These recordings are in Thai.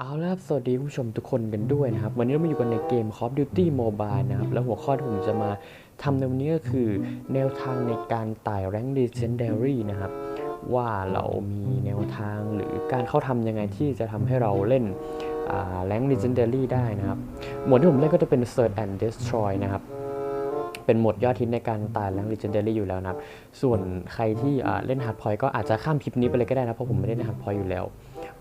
เอาละครับ สวัสดีผู้ชมทุกคนกันด้วยนะครับ วันนี้เรามาอยู่กันในเกม Call of Duty Mobile นะครับ แล้วหัวข้อที่ผมจะมาทำในวันนี้ก็คือแนวทางในการไต่ Rank Legendary นะครับ ว่าเรามีแนวทางหรือการเข้าทำยังไงที่จะทำให้เราเล่นอ่า Rank Legendary ได้นะครับ หมวดที่ผมเล่นก็จะเป็น Search and Destroy นะครับ เป็นหมดยอดฮิตในการตายแรง Legendary อยู่แล้วนะครับ ส่วนใครที่เล่น Hard Point ก็อาจจะข้ามคลิปนี้ไปเลยก็ได้นะ เพราะผมไม่ได้เล่น Hard Point อยู่แล้ว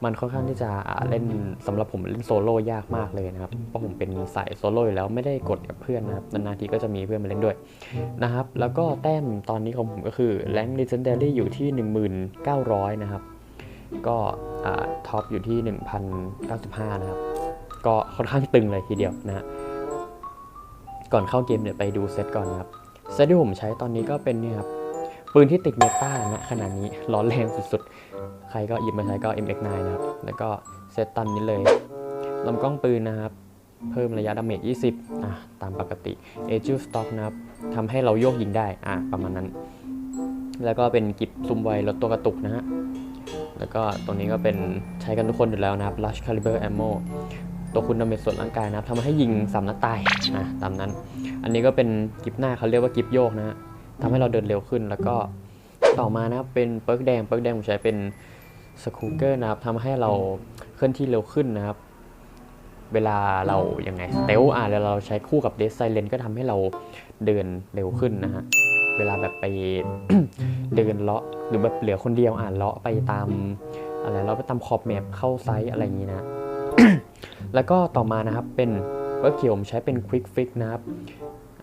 มันค่อนข้างที่จะเล่นสำหรับผมเล่นโซโล่ยากมากเลยนะครับ เพราะผมเป็นสายโซโล่อยู่แล้วไม่ได้กดกับเพื่อนนะครับนานๆทีก็จะมีเพื่อนมาเล่นด้วยนะครับ แล้วก็แต้มตอนนี้ของผมก็คือแรง Legendary อยู่ที่ 1900 นะครับ ก็ท็อปอยู่ที่ 1095 นะครับก็ค่อนข้างตึงเลยทีเดียวนะฮะ ก่อนเข้าเกมเนี่ยไปดูเซตก่อนนะครับ เซตที่ผมใช้ตอนนี้ก็เป็นนี่ครับปืนที่ติดเมตาณขณะนี้ร้อนแรงสุดๆ ใครก็หยิบมาใช้ก็ MX9 นะครับ แล้วก็เซตตันนี้เลยลำกล้องปืนนะครับ เพิ่มระยะดาเมจ 20 อะ ตามปกติ a g i l Stock นะครับทำให้เราโยกยิงได้ อะ ประมาณนั้น แล้วก็เป็นกิบซุ่มไวลดตัวกระตุกนะฮะ แล้วก็ตรงนี้ก็เป็นใช้กันทุกคนอยู่แล้วนะครับ Large Caliber Ammo ตัวคุณดาเมจส่วนร่างกายนะครับทำให้ยิงสามนัดตายอะตามนั้น อันนี้ก็เป็นกิฟหน้าเขาเรียกว่ากิฟโยกนะฮะทำให้เราเดินเร็วขึ้นแล้วก็ต่อมานะครับเป็นเปิร์กแดงเปิร์กแดงผมใช้เป็นสคูเกอร์นะครับทำให้เราเคลื่อนที่เร็วขึ้นนะครับ เวลาเรายังไงเตลอะแล้วเราใช้คู่กับเดสไซเลนก็ทำให้เราเดินเร็วขึ้นนะฮะเวลาแบบไปเดินเลาะหรือแบบเหลือคนเดียวอ่านเลาะไปตามอะไรเลาไปตามขอบแมปเข้าไซส์อะไรอย่างนี้นะ แล้วก็ต่อมานะครับเป็นเวิร์กเขียวผมใช้เป็น Quick Fix นะครับ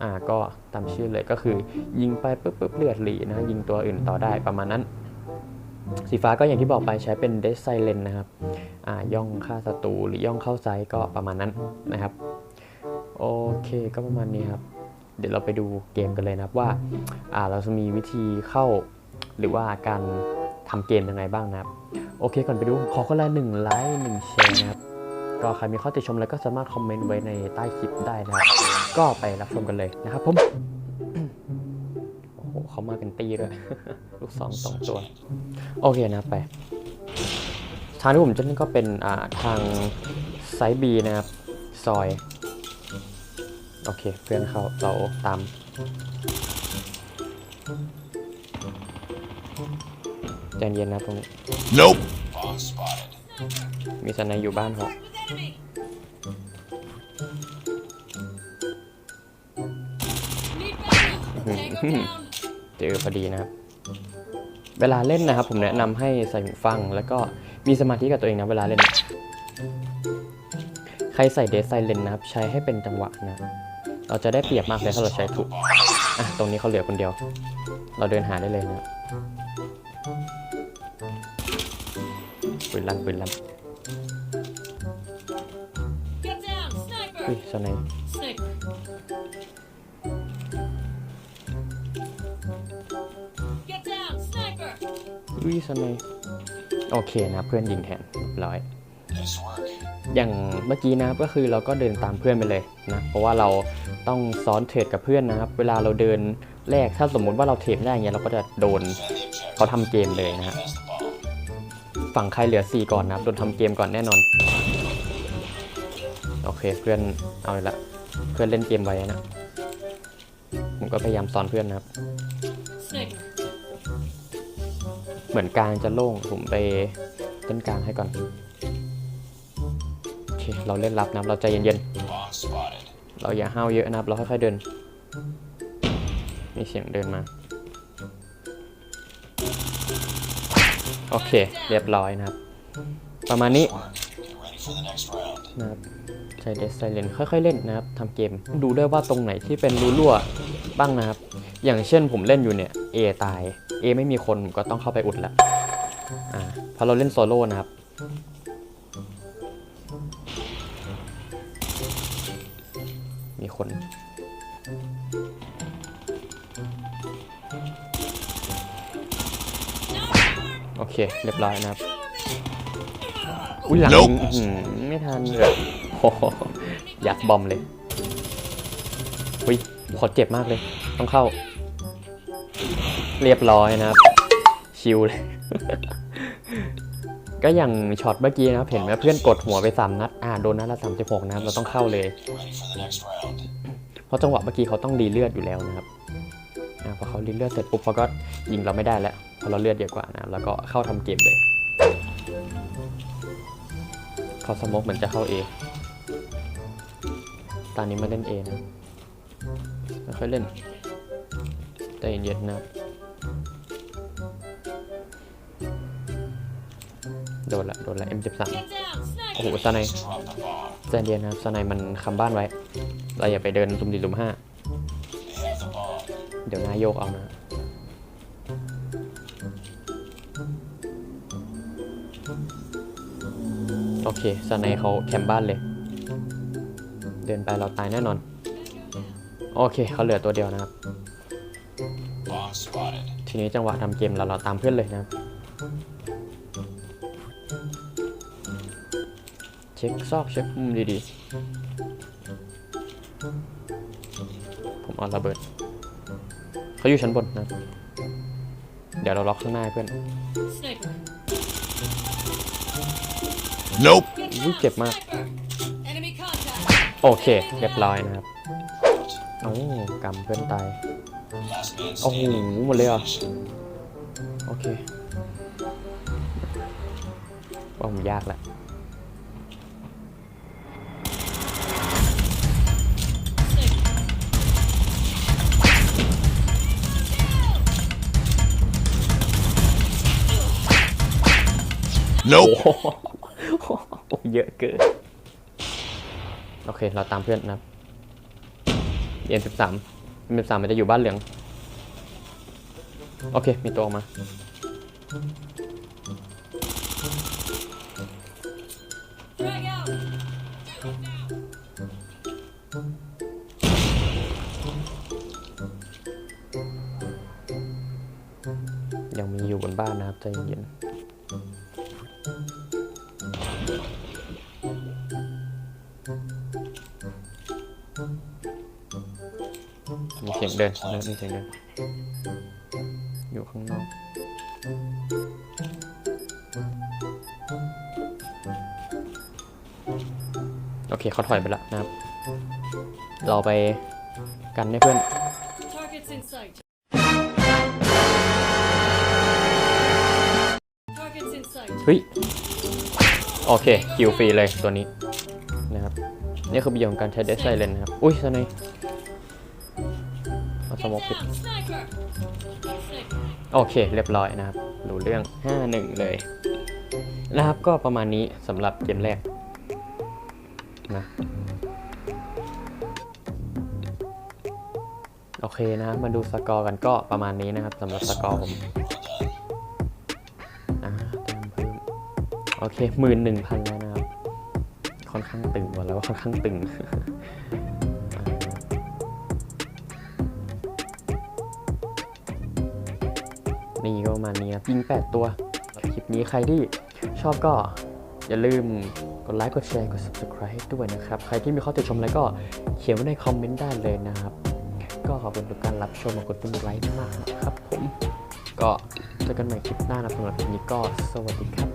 อ่าก็ตามชื่อเลยก็คือ ยิงไปปุ๊บปุ๊บเลือดหลีนะยิงตัวอื่นต่อได้ประมาณนั้น สีฟ้าก็อย่างที่บอกไปใช้เป็น Death Silent นะครับอ่าย่องฆ่าศัตรูหรือย่องเข้าไซก็ประมาณนั้นนะครับโอเคก็ประมาณนี้ครับเดี๋ยวเราไปดูเกมกันเลยนะครับว่าอ่าเราจะมีวิธีเข้าหรือว่าการทำเกมยังไงบ้างนะครับ โอเคก่อนไปดูขอคนละหนึ่งไลค์หนึ่งแชร์นะครับ ก็ใครมีข้อติชมแล้วก็สามารถคอมเมนต์ไว้ในใต้คลิปได้นะครับ ก็ไปรับชมกันเลยนะครับผมโอ้โหเขามาเป็นตีด้วย ลูกสองสองตัว โอเคนะครับไป ทางที่ผมจะเล่นก็เป็นอ่าทางไซส์บีนะครับ ซอย โอเค เพื่อนเขาเราตามใจเย็นนะตรงนี้ Nope. มีสนายอยู่บ้าน เขาเจอพอดีนะครับ เวลาเล่นนะครับ ผมแนะนำให้ใส่หูฟัง แล้วก็มีสมาธิกับตัวเองนะเวลาเล่น ใครใส่เดสไซเลนนะครับ ใช้ให้เป็นจังหวะนะ เราจะได้เปรียบมากเลยถ้าเราใช้ถูก อะ ตรงนี้เขาเหลือคนเดียว เราเดินหาได้เลยนะปืนลั่นปืนลั่น sniper! อุ้ยสไนป์ Sniper. Get down, sniper! อุ้ยสไนป์โอเคนะเพื่อนยิงแทนเรียบร้อย Nice work. อย่างเมื่อกี้นะครับก็คือเราก็เดินตามเพื่อนไปเลยนะ เพราะว่าเราต้องซ้อนเทรดกับเพื่อนนะครับ เวลาเราเดินแรกถ้าสมมุติว่าเราเทรดไม่ได้อย่างเงี้ยเราก็จะโดนเขาทำเกมเลยนะฮะ Pass the ball. ฝั่งใครเหลือ 4 ก่อนนะครับโดนทำเกมก่อนแน่นอน โอเคเพื่อนเอาเลยละเพื่อนเล่นเกมไว้นะ ผมก็พยายามสอนเพื่อนนะครับ Sniper. เหมือนกลางจะโล่งผมไปเล่นกลางให้ก่อนโอเคเราเล่นรับนะครับเราใจเย็นๆ Bomb spotted. เราอย่าห้าวเยอะนะครับ เราค่อยๆเดิน มีเสียงเดินมา โอเค เรียบร้อยนะครับ ประมาณนี้ Work. Get ready for the next round. นะครับ ใช้เดสไซเลนค่อยๆเล่นนะครับทำเกมดูด้วยว่าตรงไหนที่เป็นรูรั่วบ้างนะครับ อย่างเช่นผมเล่นอยู่เนี่ย A ตาย A ไม่มีคนผมก็ต้องเข้าไปอุดแล้วอ่าเพราะเราเล่นโซโล่นะครับมีคน โอเค เรียบร้อยนะครับ อุ้ยหลัง Nope อื้อหือไม่ทันเลยโอ้โหอ ยากบอมเลยอุ้ยขอเจ็บมากเลย ต้องเข้า เรียบร้อยนะครับ ชิวเลย ก็อย่างช็อตเมื่อกี้นะครับ เห็นไหมเพื่อนกดหัวไปสามนัด อ่าโดนนัดละสามสิบหกนะครับ เราต้องเข้าเลย เพราะจังหวะเมื่อกี้เขาต้องรีเลือดอยู่แล้วนะครับอ่าพอเขารีเลือดเสร็จปุ๊บเขาก็ยิงเราไม่ได้แล้วเพราะเราเลือดเยอะกว่านะ แล้วก็เข้าทำเกมเลย เขาสมกเหมือนจะเข้าเอ ตอนนี้มาเล่นเอนะไม่ค่อยเล่นใจเย็นๆนะครับโดนละโดนละ M13 โอ้โหสไน Drop the bomb. ใจเย็นนะครับสไนมันคำบ้านไว้ เราอย่าไปเดินซุ่มสี่ซุ่มห้า เดี๋ยวหน้าโยกเอานะโอเคสไนเขาแคมป์บ้านเลย เดินไปเราตายแน่นอน โอเคเขาเหลือตัวเดียวนะครับ Bomb spotted. ทีนี้จังหวะทำเกมเราเราตามเพื่อนเลยนะครับเช็คซอกเช็คมุมดีๆ ผมเอาระเบิด เขาอยู่ชั้นบนนะครับเดี๋ยวเราล็อกข้างหน้าให้เพื่อน Sniper. Nope. Get Ui, down, kẹp mà. sniper. Enemy contact. โอเค เรียบร้อยนะครับโอ้กำเพื่อนตาย Last man โอ้โห standing. หมดเลยเหรอะ Finish it. โอเคว่าผมยากละ Sniper. Nope. โอ้โหเยอะเกิน โอเค เราตามเพื่อนนะครับเอ็นสิบสามเอ็นสิบสามมันจะอยู่บ้านเหลือง โอเค มีตัวออกมา ยังมีอยู่บนบ้านนะครับใจเย็น มีเสียงเดินนะมีเสียงเดินอยู่ข้างนอกโอเคเขาถอยไปแล้วนะครับ เราไปกันให้เพื่อน Targets in sight. Targets in sight. เฮ้ยโอเคคิวฟรีเลยตัวนี้นะครับ นี่คือประโยชน์ของการใช้เดสไซเลนนะครับ อุ้ยสไนย เอาส Get โมกผิดโอเค เรียบร้อยนะครับรู้เรื่อง 5-1 เลย นะครับก็ประมาณนี้สำหรับเกมแรกนะโอเคนะครับมาดูสกอร์กันก็ประมาณนี้นะครับสำหรับสกอร์ผมอ่าเติมเพิ่มโอเคหมื่นหนึ่งพันแล้วนะครับ ค่อนข้างตึงกว่าแล้วว่าค่อนข้างตึง นี่ก็ประมาณนี้ครับยิง 8 ตัวคลิปนี้ใครที่ชอบก็อย่าลืมกดไลค์กดแชร์กด subscribe ด้วยนะครับ ใครที่มีข้อติชมอะไรก็เขียนไว้ในคอมเมนต์ได้เลยนะครับ ก็ขอบคุณทุกการรับชมกดปุ่มไลค์มากนะครับผม ก็เจอกันใหม่คลิปหน้านะสำหรับคลิปนี้ก็สวัสดีครับ